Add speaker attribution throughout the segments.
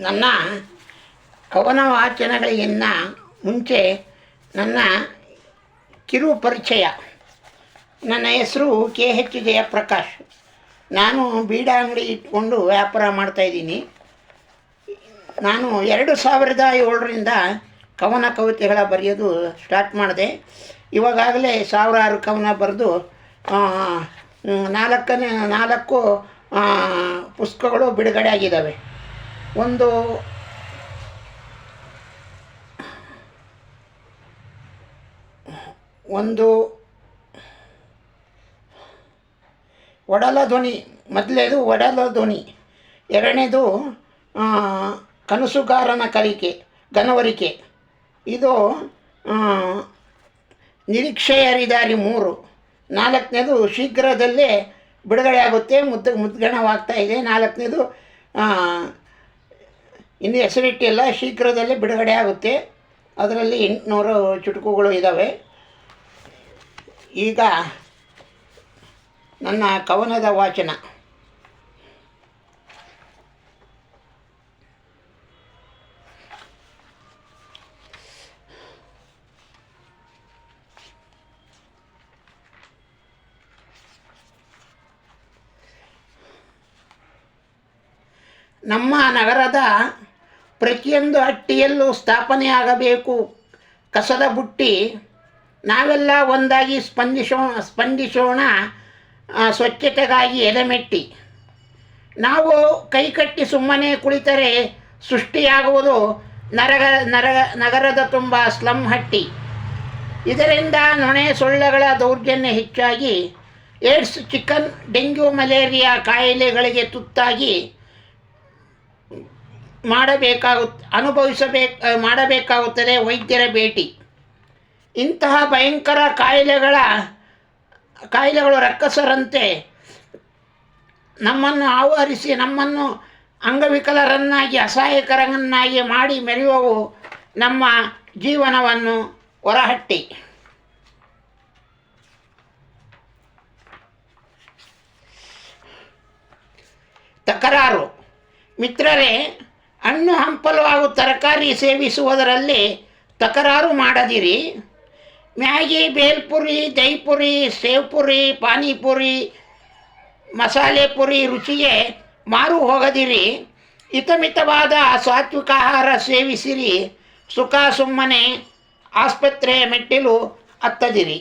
Speaker 1: ನನ್ನ ಕವನ ವಾಚನಗಳಿಗಿನ್ನ ಮುಂಚೆ ನನ್ನ ಕಿರು ಪರಿಚಯ. ನನ್ನ ಹೆಸರು ಕೆ ಎಚ್ ಜಯಪ್ರಕಾಶ್. ನಾನು ಬೀಡ ಅಂಗಡಿ ಇಟ್ಕೊಂಡು ವ್ಯಾಪಾರ ಮಾಡ್ತಾಯಿದ್ದೀನಿ ನಾನು ಎರಡು ಸಾವಿರದ ಏಳರಿಂದ ಕವನ ಕವಿತೆಗಳ ಬರೆಯೋದು ಸ್ಟಾರ್ಟ್ ಮಾಡಿದೆ. ಇವಾಗಾಗಲೇ ಸಾವಿರಾರು ಕವನ ಬರೆದು ನಾಲ್ಕನೇ, ನಾಲ್ಕು ಪುಸ್ತಕಗಳು ಬಿಡುಗಡೆ ಆಗಿದ್ದಾವೆ. ಒಂದು ಒಂದು ಒಡಲ ಧ್ವನಿ, ಮೊದಲೇದು ಒಡಲ ಧ್ವನಿ. ಎರಡನೇದು ಕನಸುಗಾರನ ಕಲಿಕೆ, ಗನವರಿಕೆ. ಇದು ನಿರೀಕ್ಷೆಯರಿದಾರಿ ಮೂರು. ನಾಲ್ಕನೇದು, ಶೀಘ್ರದಲ್ಲೇ ಬಿಡುಗಡೆ ಆಗುತ್ತೆ ಮುದ್ದ, ಮುದ್ಗಣವಾಗ್ತಾ ಇದೆ. ನಾಲ್ಕನೇದು ಇನ್ನು ಹೆಸರಿಟ್ಟಿಲ್ಲ ಶೀಘ್ರದಲ್ಲೇ ಬಿಡುಗಡೆ ಆಗುತ್ತೆ. ಅದರಲ್ಲಿ ಎಂಟುನೂರು ಚುಟುಕುಗಳು ಇದ್ದಾವೆ ಈಗ ನನ್ನ ಕವನದ ವಾಚನ. ನಮ್ಮ ನಗರದ ಪ್ರತಿಯೊಂದು ಹಟ್ಟಿಯಲ್ಲೂ ಸ್ಥಾಪನೆಯಾಗಬೇಕು. ಕಸದ ಬುಟ್ಟಿ, ನಾವೆಲ್ಲ ಒಂದಾಗಿ ಸ್ಪಂದಿಸೋ, ಸ್ಪಂದಿಸೋಣ ಸ್ವಚ್ಛತೆಗಾಗಿ ಎದೆಮೆಟ್ಟಿ. ನಾವು ಕೈಕಟ್ಟಿ ಸುಮ್ಮನೆ ಕುಳಿತರೆ ಸೃಷ್ಟಿಯಾಗುವುದು ನರಗ ನರ ನಗರದ ತುಂಬ ಸ್ಲಮ್ ಹಟ್ಟಿ ಇದರಿಂದ ನೊಣೆ ಸೊಳ್ಳೆಗಳ ದೌರ್ಜನ್ಯ ಹೆಚ್ಚಾಗಿ, ಏಡ್ಸ್ ಚಿಕನ್, ಡೆಂಗ್ಯೂ ಮಲೇರಿಯಾ ಕಾಯಿಲೆಗಳಿಗೆ ತುತ್ತಾಗಿ ಮಾಡಬೇಕಾಗುತ್ತೆ, ಅನುಭವಿಸಬೇಕು ಮಾಡಬೇಕಾಗುತ್ತದೆ ವೈದ್ಯರ ಭೇಟಿ. ಇಂತಹ ಭಯಂಕರ ಕಾಯಿಲೆಗಳ, ಕಾಯಿಲೆಗಳು ರಕ್ಕಸರಂತೆ ನಮ್ಮನ್ನು ಆವರಿಸಿ, ನಮ್ಮನ್ನು ಅಂಗವಿಕಲರನ್ನಾಗಿ, ಅಸಹಾಯಕರನ್ನಾಗಿ ಮಾಡಿ ಮೆರೆಯುವವು ನಮ್ಮ ಜೀವನವನ್ನು ಹೊರಹಟ್ಟಿ. ತಕರಾರು. ಮಿತ್ರರೇ ಹಣ್ಣು ಹಂಪಲು ಹಾಗೂ ತರಕಾರಿ ಸೇವಿಸುವುದರಲ್ಲಿ ತಕರಾರು ಮಾಡದಿರಿ. ಮ್ಯಾಗಿ, ಬೇಲ್ಪುರಿ, ದೈಪುರಿ, ಸೇವ್ಪುರಿ, ಪಾನಿಪುರಿ, ಮಸಾಲೆ ಪುರಿ ರುಚಿಗೆ ಮಾರು ಹೋಗದಿರಿ. ಹಿತಮಿತವಾದ ಸಾತ್ವಿಕ ಆಹಾರ ಸೇವಿಸಿರಿ. ಸುಖ ಸುಮ್ಮನೆ ಆಸ್ಪತ್ರೆಯ ಮೆಟ್ಟಿಲು ಹತ್ತದಿರಿ.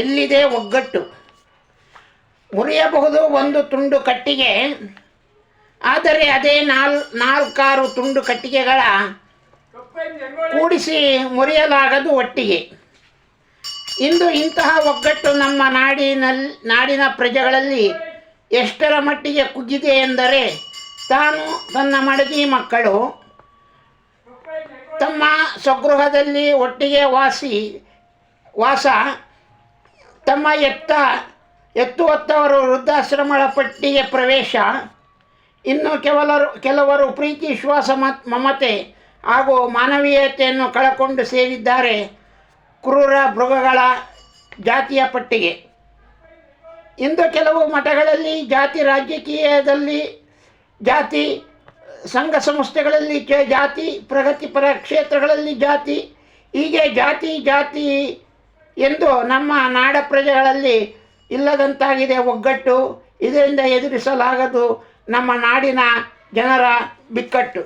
Speaker 1: ಎಲ್ಲಿದೆ ಒಗ್ಗಟ್ಟು? ಮುರಿಯಬಹುದು ಒಂದು ತುಂಡು ಕಟ್ಟಿಗೆ, ಆದರೆ ಅದೇ ನಾಲ್, ನಾಲ್ಕಾರು ತುಂಡು ಕಟ್ಟಿಗೆಗಳ ಕೂಡಿಸಿ ಮುರಿಯಲಾಗದು ಒಟ್ಟಿಗೆ. ಇಂದು ಇಂತಹ ಒಗ್ಗಟ್ಟು ನಮ್ಮ ನಾಡಿನಲ್ಲಿ ನಾಡಿನ ಪ್ರಜೆಗಳಲ್ಲಿ ಎಷ್ಟರ ಮಟ್ಟಿಗೆ ಕುಗ್ಗಿದೆ ಎಂದರೆ, ತಾನು ತನ್ನ ಮಡದಿ ಮಕ್ಕಳು ತಮ್ಮ ಸ್ವಗೃಹದಲ್ಲಿ ಒಟ್ಟಿಗೆ ವಾಸಿ, ವಾಸ ತಮ್ಮ ಎತ್ತ ಎತ್ತು ಹೊತ್ತವರು ವೃದ್ಧಾಶ್ರಮಗಳ ಪಟ್ಟಿಗೆ ಪ್ರವೇಶ. ಇನ್ನು ಕೆಲವರು ಕೆಲವರು ಪ್ರೀತಿ, ವಿಶ್ವಾಸ, ಮತ್, ಮಮತೆ ಹಾಗೂ ಮಾನವೀಯತೆಯನ್ನು ಕಳಕೊಂಡು ಸೇರಿದ್ದಾರೆ ಕ್ರೂರ ಮೃಗಗಳ ಜಾತಿಯ ಪಟ್ಟಿಗೆ. ಇಂದು ಕೆಲವು ಮಠಗಳಲ್ಲಿ ಜಾತಿ ರಾಜಕೀಯದಲ್ಲಿ ಜಾತಿ, ಸಂಘ ಸಂಸ್ಥೆಗಳಲ್ಲಿ ಜಾತಿ, ಪ್ರಗತಿಪರ ಕ್ಷೇತ್ರಗಳಲ್ಲಿ ಜಾತಿ, ಹೀಗೆ ಜಾತಿ ಜಾತಿ ಎಂದು ನಮ್ಮ ನಾಡ ಪ್ರಜೆಗಳಲ್ಲಿ ಇಲ್ಲದಂತಾಗಿದೆ ಒಗ್ಗಟ್ಟು. ಇದರಿಂದ ಎದುರಿಸಲಾಗದು ನಮ್ಮ ನಾಡಿನ ಜನರ ಬಿಕ್ಕಟ್ಟು.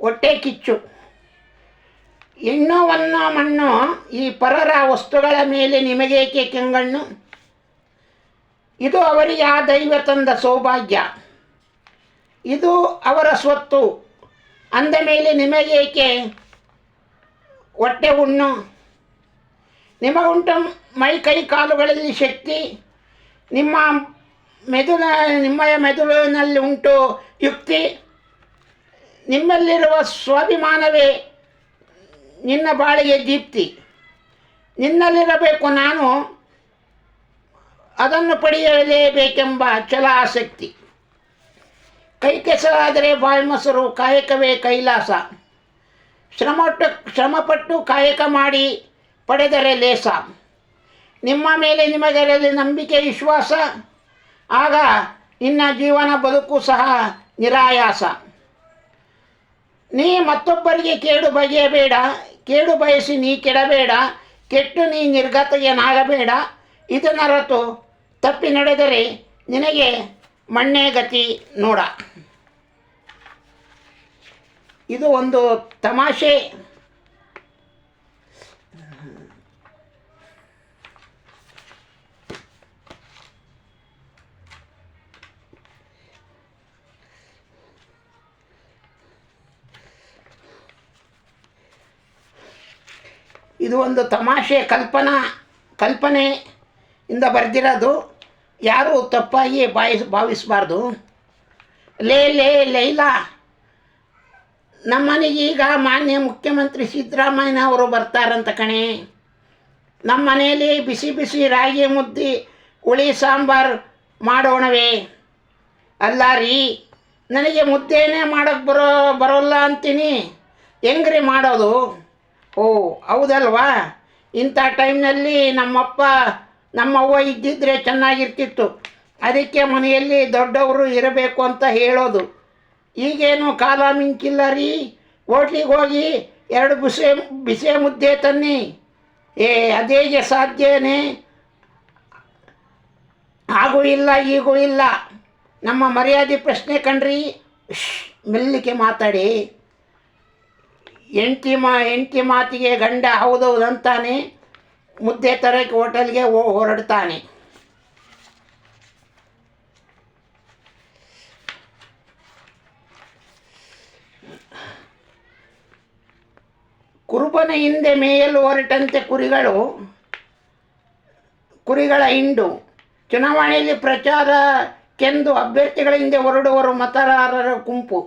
Speaker 1: ಹೊಟ್ಟೆ ಕಿಚ್ಚು. ಹೆಣ್ಣುವನ್ನು ಮಣ್ಣು ಈ ಪರರ ವಸ್ತುಗಳ ಮೇಲೆ ನಿಮಗೇಕೆ ಕೆಂಗಣ್ಣು? ಇದು ಅವರಿಗೆ ಆ ದೈವ ತಂದ ಸೌಭಾಗ್ಯ. ಇದು ಅವರ ಸ್ವತ್ತು. ಅಂದ ಮೇಲೆ ನಿಮಗೇಕೆ ಹೊಟ್ಟೆ ಹುಣ್ಣು ನಿಮಗುಂಟು ಮೈ ಕೈ ಕಾಲುಗಳಲ್ಲಿ ಶಕ್ತಿ. ನಿಮ್ಮ ಮೆದುಳ, ನಿಮ್ಮ ಮೆದುಳಿನಲ್ಲಿ ಉಂಟು ಯುಕ್ತಿ. ನಿಮ್ಮಲ್ಲಿರುವ ಸ್ವಾಭಿಮಾನವೇ ನಿನ್ನ ಬಾಳಿಗೆ ದೀಪ್ತಿ. ನಿನ್ನಲ್ಲಿರಬೇಕು ನಾನು. ಅದನ್ನು ಪಡೆಯಲೇಬೇಕೆಂಬ ಛಲ ಆಸಕ್ತಿ ಕೈ ಕೆಸರಾದರೆ ಬಾಯಿ ಮೊಸರು ಕಾಯಕವೇ ಕೈಲಾಸ. ಶ್ರಮಟ್ಟು, ಶ್ರಮಪಟ್ಟು ಕಾಯಕ ಮಾಡಿ ಪಡೆದರೆ ಲೇಸ. ನಿಮ್ಮ ಮೇಲೆ ನಿಮಗರಲ್ಲಿ ನಂಬಿಕೆ, ವಿಶ್ವಾಸ? ಆಗ ನಿನ್ನ ಜೀವನ ಬದುಕು ಸಹ ನಿರಾಯಾಸ. ನೀ ಮತ್ತೊಬ್ಬರಿಗೆ ಕೇಡು ಬಗೆಯಬೇಡ, ಕೇಡು ಬಯಸಿ ನೀ ಕೆಡಬೇಡ, ಕೆಟ್ಟು ನೀ ನಿರ್ಗತಿಯನಾಗಬೇಡ ಇದನ್ನರತು ತಪ್ಪಿ ನಡೆದರೆ ನಿನಗೆ ಮಣ್ಣೇ ಗತಿ ನೋಡ. ಇದು ಒಂದು ತಮಾಷೆ. ಇದು ಒಂದು ತಮಾಷೆ ಕಲ್ಪನಾ ಕಲ್ಪನೆಯಿಂದ ಬರೆದಿರೋದು. ಯಾರೂ ತಪ್ಪಾಗಿ ಬಾಯಿಸ್, ಭಾವಿಸಬಾರ್ದು. ಲೇ ಲೇ, ಲೈಲಾ. ನಮ್ಮನೆಗೀಗ ಮಾನ್ಯ ಮುಖ್ಯಮಂತ್ರಿ ಸಿದ್ದರಾಮಯ್ಯ ಅವರು ಬರ್ತಾರಂತ ಕಣೆ. ನಮ್ಮ ಮನೆಯಲ್ಲಿ ಬಿಸಿ ಬಿಸಿ ರಾಗಿ ಮುದ್ದೆ, ಹುಳಿ ಸಾಂಬಾರು ಮಾಡೋಣವೇ. ಅಲ್ಲ ರೀ, ನನಗೆ ಮುದ್ದೆನೇ ಮಾಡೋಕ್ಕೆ ಬರೋ, ಬರೋಲ್ಲ ಅಂತೀನಿ. ಹೆಂಗ್ರಿ ಮಾಡೋದು? ಓ, ಹೌದಲ್ವಾ? ಇಂಥ ಟೈಮ್ನಲ್ಲಿ ನಮ್ಮಪ್ಪ, ನಮ್ಮವ್ವ ಇದ್ದಿದ್ದರೆ ಚೆನ್ನಾಗಿರ್ತಿತ್ತು. ಅದಕ್ಕೆ ಮನೆಯಲ್ಲಿ ದೊಡ್ಡವರು ಇರಬೇಕು ಅಂತ ಹೇಳೋದು. ಈಗೇನು ಕಾಲ ಮಿಂಕಿಲ್ಲ ರೀ ಹೋಟ್ಲಿಗೆ ಹೋಗಿ ಎರಡು ಬಿಸಿ ಬಿಸಿ ಮುದ್ದೆ ತನ್ನಿ. ಏ, ಅದೇಗೆ ಸಾಧ್ಯನೇ ಹಾಗೂ ಇಲ್ಲ, ಈಗೂ ಇಲ್ಲ. ನಮ್ಮ ಮರ್ಯಾದೆ ಪ್ರಶ್ನೆ ಕಣ್ರಿ. ಮೆಲ್ಲಿಕೆ ಮಾತಾಡಿ. ಎಂಟಿ ಮಾ ಎಂಟಿ ಮಾತಿಗೆ ಗಂಡ ಹೌದೌದು ಅಂತಾನೆ ಮುದ್ದೆ ತರಕ್ಕೆ ಹೋಟೆಲ್ಗೆ ಹೊರಡ್ತಾನೆ. ಕುರುಬನ ಹಿಂದೆ ಮೇಯಲು ಹೊರಟಂತೆ ಕುರಿಗಳು, ಕುರಿಗಳ ಹಿಂಡು. ಚುನಾವಣೆಯಲ್ಲಿ ಪ್ರಚಾರಕ್ಕೆಂದು ಅಭ್ಯರ್ಥಿಗಳ ಹಿಂದೆ ಹೊರಡುವರು ಮತದಾರರ ಗುಂಪು.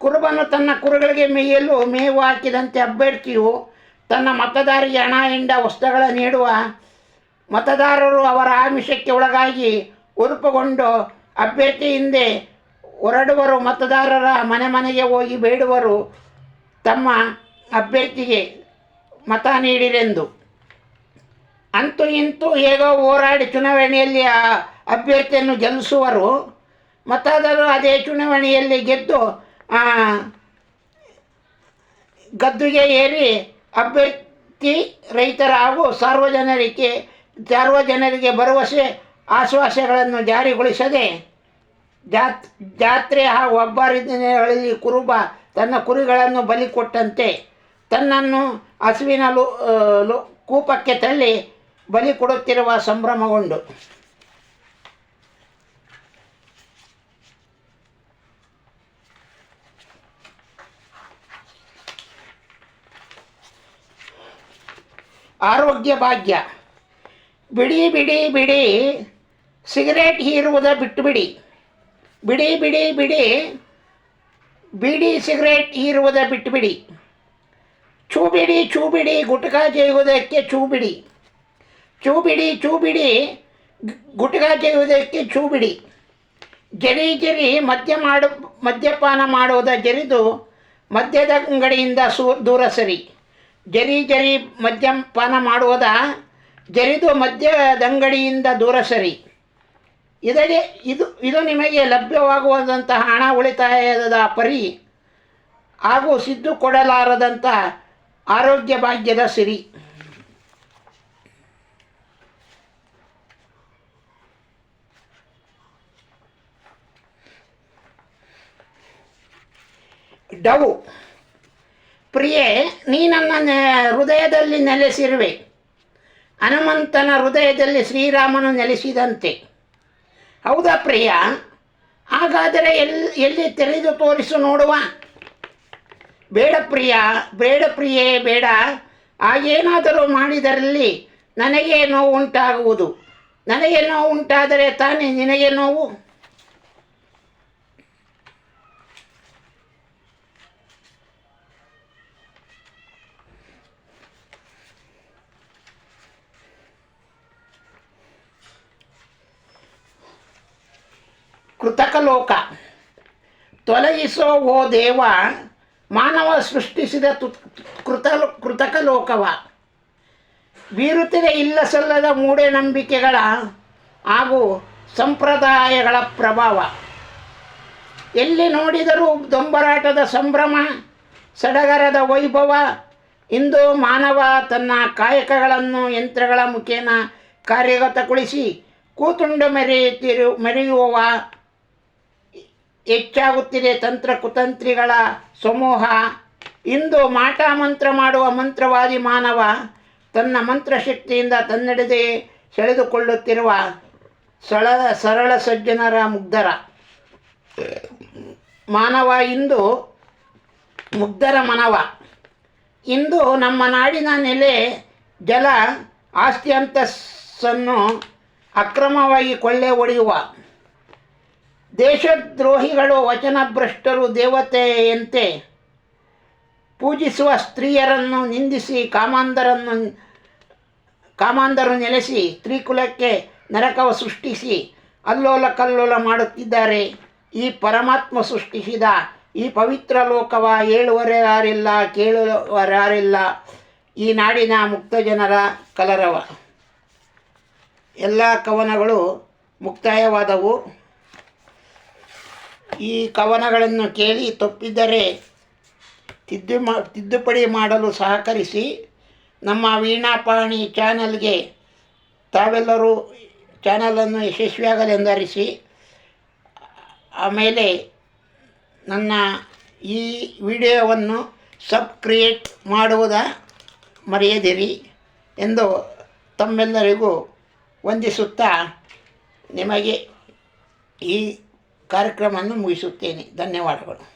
Speaker 1: ಕುರುಬನು ತನ್ನ ಕುರುಗಳಿಗೆ ಮೇಯಲು ಮೇವು ಹಾಕಿದಂತೆ ಅಭ್ಯರ್ಥಿಯು ತನ್ನ ಮತದಾರಿಗೆ ಹಣ ಹಿಂಡ ವಸ್ತುಗಳ ನೀಡುವ ಮತದಾರರು ಅವರ ಆಮಿಷಕ್ಕೆ ಒಳಗಾಗಿ ಉರುಪುಗೊಂಡು ಅಭ್ಯರ್ಥಿ ಹಿಂದೆ ಹೊರಡುವರು. ಮತದಾರರ ಮನೆ ಮನೆಗೆ ಹೋಗಿ ಬೇಡುವರು. ತಮ್ಮ ಅಭ್ಯರ್ಥಿಗೆ ಮತ ನೀಡಿರೆಂದು. ಅಂತೂ ಇಂತೂ ಹೇಗೋ ಹೋರಾಡಿ ಚುನಾವಣೆಯಲ್ಲಿ ಆ ಅಭ್ಯರ್ಥಿಯನ್ನು ಗೆಲ್ಲಿಸುವರು. ಮತದಾರರು ಅದೇ ಚುನಾವಣೆಯಲ್ಲಿ ಗೆದ್ದು ಗದ್ದುಗೆ ಏರಿ ಅಭ್ಯರ್ಥಿ ರೈತರ ಹಾಗೂ ಸಾರ್ವಜನರಿಗೆ ಸಾರ್ವಜನರಿಗೆ ಭರವಸೆ, ಆಶ್ವಾಸಗಳನ್ನು ಜಾರಿಗೊಳಿಸದೆ ಜಾತ್, ಜಾತ್ರೆ ಹಾಗೂ ಹಬ್ಬರಿದಿನಗಳಲ್ಲಿ ಕುರುಬ ತನ್ನ ಕುರಿಗಳನ್ನು ಬಲಿ ಕೊಟ್ಟಂತೆ. ತನ್ನನ್ನು ಹಸುವಿನ ಲೋ ಲೋ, ಕೂಪಕ್ಕೆ ತಳ್ಳಿ ಬಲಿ ಕೊಡುತ್ತಿರುವ ಸಂಭ್ರಮಗೊಂಡು ಆರೋಗ್ಯ ಭಾಗ್ಯ. ಬಿಡಿ ಬಿಡಿ ಬಿಡಿ, ಸಿಗರೇಟ್ ಹೀರುವುದ ಬಿಟ್ಟು ಬಿಡಿ ಬಿಡಿ ಬಿಡಿ ಬಿಡಿ, ಸಿಗರೇಟ್ ಹೀರುವುದ ಬಿಟ್ಟು ಬಿಡಿ ಚೂ ಬಿಡಿ ಚೂ ಬಿಡಿ ಗುಟ್ಕಾ ಜೇಯುವುದಕ್ಕೆ ಚೂಬಿಡಿ. ಚೂಬಿಡಿ ಚೂಬಿಡಿ, ಗುಟ್ಕಾ ಜೇಯುವುದಕ್ಕೆ ಚೂಬಿಡಿ. ಜರಿ ಜರಿ ಮದ್ಯ ಮಾಡು, ಮದ್ಯಪಾನ ಮಾಡುವುದ ಜರಿದು ಮದ್ಯದ ಅಂಗಡಿಯಿಂದ ಸೂ, ದೂರ ಸರಿ. ಜರಿ ಜರಿ ಮದ್ಯಪಾನ ಮಾಡುವುದ ಜರಿದು ಮದ್ಯದಂಗಡಿಯಿಂದ ದೂರ ಸರಿ. ಇದಕ್ಕೆ ಇದು ಇದು ನಿಮಗೆ ಲಭ್ಯವಾಗುವಂತಹ ಹಣ ಉಳಿತಾಯದ ಪರಿ ಹಾಗೂ ಸಿದ್ದು ಕೊಡಲಾರದಂಥ ಆರೋಗ್ಯ ಭಾಗ್ಯದ ಸಿರಿ. ಡವು. ಪ್ರಿಯೆ, ನೀ ನನ್ನ ಹೃದಯದಲ್ಲಿ ನೆಲೆಸಿರುವೆ. ಹನುಮಂತನ ಹೃದಯದಲ್ಲಿ ಶ್ರೀರಾಮನು ನೆಲೆಸಿದಂತೆ. ಹೌದಾ ಪ್ರಿಯ? ಹಾಗಾದರೆ ಎಲ್ಲಿ ಎಲ್ಲಿ ತೆರೆದು ತೋರಿಸು ನೋಡುವ? ಬೇಡ ಪ್ರಿಯ ಬೇಡ. ಪ್ರಿಯೇ ಬೇಡ ಹಾಗೇನಾದರೂ ಮಾಡಿದರಲ್ಲಿ ನನಗೆ ನೋವು ಉಂಟಾಗುವುದು. ನನಗೆ ನೋವು ಉಂಟಾದರೆ ತಾನೇ ನಿನಗೆ ನೋವು? ಕೃತಕ ಲೋಕ. ತೊಲಗಿಸೋ ಓ ದೇವ ಮಾನವ ಸೃಷ್ಟಿಸಿದ ತು ಕೃತ ಕೃತಕ ಲೋಕವ. ಬೀರುತ್ತಿದೆ ಇಲ್ಲ ಸಲ್ಲದ ಮೂಢನಂಬಿಕೆಗಳ ಹಾಗೂ ಸಂಪ್ರದಾಯಗಳ ಪ್ರಭಾವ. ಎಲ್ಲಿ ನೋಡಿದರೂ ದೊಂಬರಾಟದ ಸಂಭ್ರಮ, ಸಡಗರದ ವೈಭವ, ಇಂದು ಮಾನವ ತನ್ನ ಕಾಯಕಗಳನ್ನು ಯಂತ್ರಗಳ ಮುಖೇನ ಕಾರ್ಯಗತಗೊಳಿಸಿ ಕೂತುಂಡು ಮೆರೆಯುತ್ತಿರು ಮೆರೆಯುವ ಹೆಚ್ಚಾಗುತ್ತಿದೆ ತಂತ್ರ ಕುತಂತ್ರಿಗಳ ಸಮೂಹ. ಇಂದು ಮಾಟ ಮಂತ್ರ ಮಾಡುವ ಮಂತ್ರವಾದಿ ಮಾನವ ತನ್ನ ಮಂತ್ರಶಕ್ತಿಯಿಂದ ತನ್ನೆಡೆದೆ ಸೆಳೆದುಕೊಳ್ಳುತ್ತಿರುವ ಸಳ, ಸರಳ ಸಜ್ಜನರ ಮುಗ್ಧರ. ಮಾನವ ಇಂದು ಮುಗ್ಧರ ಮನವ. ಇಂದು ನಮ್ಮ ನಾಡಿನ ನೆಲೆ ಜಲ ಆಸ್ತಿ ಅಂತಸ್ಸನ್ನು ಅಕ್ರಮವಾಗಿ ಕೊಳ್ಳೆ ಹೊಡೆಯುವ ದೇಶದ್ರೋಹಿಗಳು ವಚನಭ್ರಷ್ಟರು ದೇವತೆಯಂತೆ ಪೂಜಿಸುವ ಸ್ತ್ರೀಯರನ್ನು ನಿಂದಿಸಿ, ಕಾಮಾಂಧರನ್ನು, ಕಾಮಾಂಧರು ನೆಲೆಸಿ, ಸ್ತ್ರೀಕುಲಕ್ಕೆ ನರಕವ ಸೃಷ್ಟಿಸಿ ಅಲ್ಲೋಲ ಕಲ್ಲೋಲ ಮಾಡುತ್ತಿದ್ದಾರೆ. ಈ ಪರಮಾತ್ಮ ಸೃಷ್ಟಿಸಿದ ಈ ಪವಿತ್ರ ಲೋಕವ ಹೇಳುವರಾರಿಲ್ಲ, ಕೇಳುವರಾರಿಲ್ಲ ಈ ನಾಡಿನ ಮುಕ್ತ ಜನರ ಕಲರವ. ಎಲ್ಲ ಕವನಗಳು ಮುಕ್ತಾಯವಾದವು. ಈ ಕವನಗಳನ್ನು ಕೇಳಿ ತಪ್ಪಿದ್ದರೆ ತಿದ್ದು ಮಾ, ತಿದ್ದುಪಡಿ ಮಾಡಲು ಸಹಕರಿಸಿ ನಮ್ಮ ವೀಣಾಪಾಣಿ ಚಾನಲ್ಗೆ ತಾವೆಲ್ಲರೂ ಚಾನಲನ್ನು ಯಶಸ್ವಿಯಾಗಲೆಂದರಿಸಿ ಆಮೇಲೆ ನನ್ನ ಈ ವಿಡಿಯೋವನ್ನು ಸಬ್ ಕ್ರಿಯೇಟ್ ಮಾಡುವುದ ಮರೆಯದಿರಿ ಎಂದು ತಮ್ಮೆಲ್ಲರಿಗೂ ವಂದಿಸುತ್ತಾ ನಿಮಗೆ ಈ ಕಾರ್ಯಕ್ರಮವನ್ನು ಮುಗಿಸುತ್ತೇನೆ. ಧನ್ಯವಾದಗಳು.